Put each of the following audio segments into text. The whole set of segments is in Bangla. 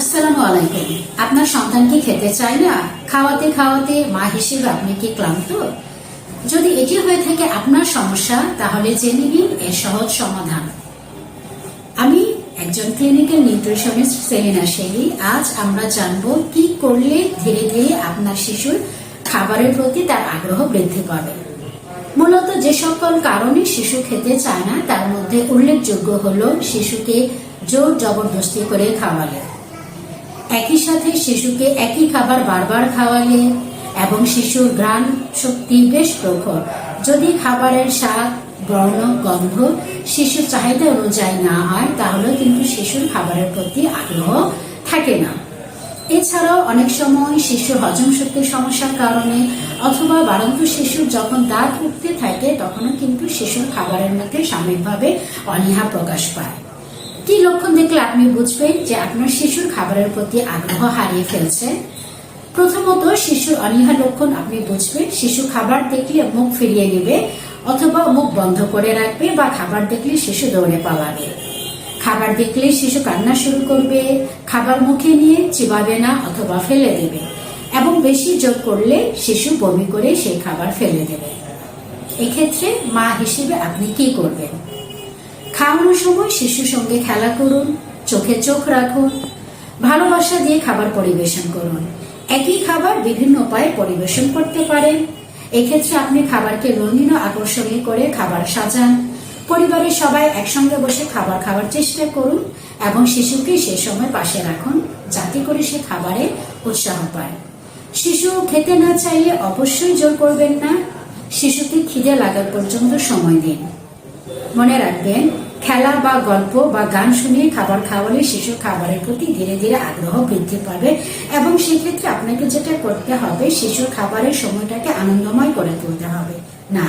আসসালামু আলাইকুম। আপনার সন্তান কি খেতে চায় না? খাওয়াতে খাওয়াতে মা হিসেবে আপনি কি ক্লান্ত? যদি এটি হয়ে থাকে আপনার সমস্যা, তাহলে জেনে নিন এর সহজ সমাধান। আমি একজন ক্লিনিক্যাল নিউট্রিশনিস্ট সেলিনা শেলি। আজ আমরা জানব কি করলে ধীরে ধীরে আপনার শিশুর খাবারের প্রতি তার আগ্রহ বৃদ্ধি পাবে। মূলত যে সকল কারণে শিশু খেতে চায় না, তার মধ্যে উল্লেখযোগ্য হলো শিশুকে জোর জবরদস্তি করে খাওয়ালে। একই সাথে শিশুকে একই খাবার বারবার খাওয়ালে এবং শিশুর ঘ্রাণ শক্তি বেশ প্রখর। যদি খাবারের স্বাদ, বর্ণ, গন্ধ শিশুর চাহিদা অনুযায়ী না হয় তাহলে কিন্তু শিশুর খাবারের প্রতি আগ্রহ থাকে না। এছাড়াও অনেক সময় শিশুর হজম শক্তির সমস্যার কারণে অথবা বাড়ন্ত শিশুর যখন দাঁত উঠতে থাকে, তখনও কিন্তু শিশুর খাবারের মধ্যে সাময়িকভাবে অনীহা প্রকাশ পায়। কি লক্ষণ দেখলে আপনি বুঝবেন যে আপনার শিশুর খাবারের প্রতি আগ্রহ হারিয়ে ফেলছে? প্রথমত, শিশুর অনীহা লক্ষণ আপনি বুঝবেন। শিশু খাবার দেখলে মুখ ফিরিয়ে নেবে অথবা মুখ বন্ধ করে রাখবে বা খাবার দেখলে শিশু দৌড়ে পালাবে। খাবার দেখলে শিশু কান্না শুরু করবে, খাবার মুখে নিয়ে চিবাবে না অথবা ফেলে দেবে এবং বেশি যোগ করলে শিশু বমি করে সেই খাবার ফেলে দেবে। এক্ষেত্রে মা হিসেবে আপনি কি করবেন? খাওয়ানোর সময় শিশুর সঙ্গে খেলা করুন, চোখে চোখ রাখুন, ভালোবাসা দিয়ে খাবার পরিবেশন করুন। একই খাবার বিভিন্ন উপায়ে পরিবেশন করতে পারেন। এক্ষেত্রে আপনি খাবারকে রঙিন আকর্ষণীয় করে খাবার সাজান। পরিবারের সবাই একসঙ্গে বসে খাবার খাওয়ার চেষ্টা করুন এবং শিশুকে সে সময় পাশে রাখুন যাতে করে সে খাবারে উৎসাহ পায়। শিশু খেতে না চাইলে অবশ্যই জোর করবেন না। শিশুকে খিদে লাগার পর্যন্ত সময় দিন। মনে রাখবেন খেলা বা গল্প বা গান শুনিয়ে খাবার খাওয়ালে শিশু খাবারের প্রতি ধীরে ধীরে আগ্রহ বৃদ্ধি পাবে এবং সেক্ষেত্রে আপনাকে যেটা করতে হবে শিশুর খাবারের সময়টাকে আনন্দময় করে তুলতে হবে। না,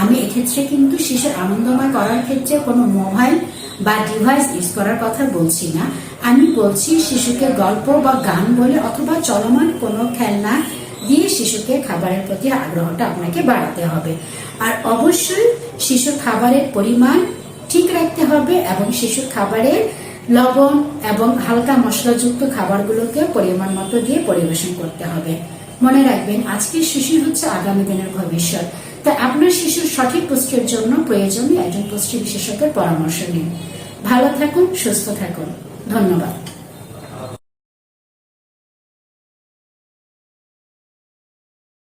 আমি এক্ষেত্রে কিন্তু শিশুর আনন্দময় করার ক্ষেত্রে কোনো মোবাইল বা ডিভাইস ইউজ করার কথা বলছি না। আমি বলছি শিশুকে গল্প বা গান বলে অথবা চলমান কোনো খেলনা দিয়ে শিশুকে খাবারের প্রতি আগ্রহটা আপনাকে বাড়াতে হবে। আর অবশ্যই শিশু খাবারের পরিমাণ ঠিক রাখতে হবে এবং শিশুর খাবারের লবণ এবং হালকা মশলাযুক্ত খাবারগুলোকে পরিমাণ মতো দিয়ে পরিবেশন করতে হবে। মনে রাখবেন, আজকের শিশু হচ্ছে আগামী দিনের ভবিষ্যৎ। তাই আপনার শিশুর সঠিক পুষ্টির জন্য প্রয়োজনীয় একজন পুষ্টি বিশেষজ্ঞের পরামর্শ নিন। ভালো থাকুন, সুস্থ থাকুন। ধন্যবাদ।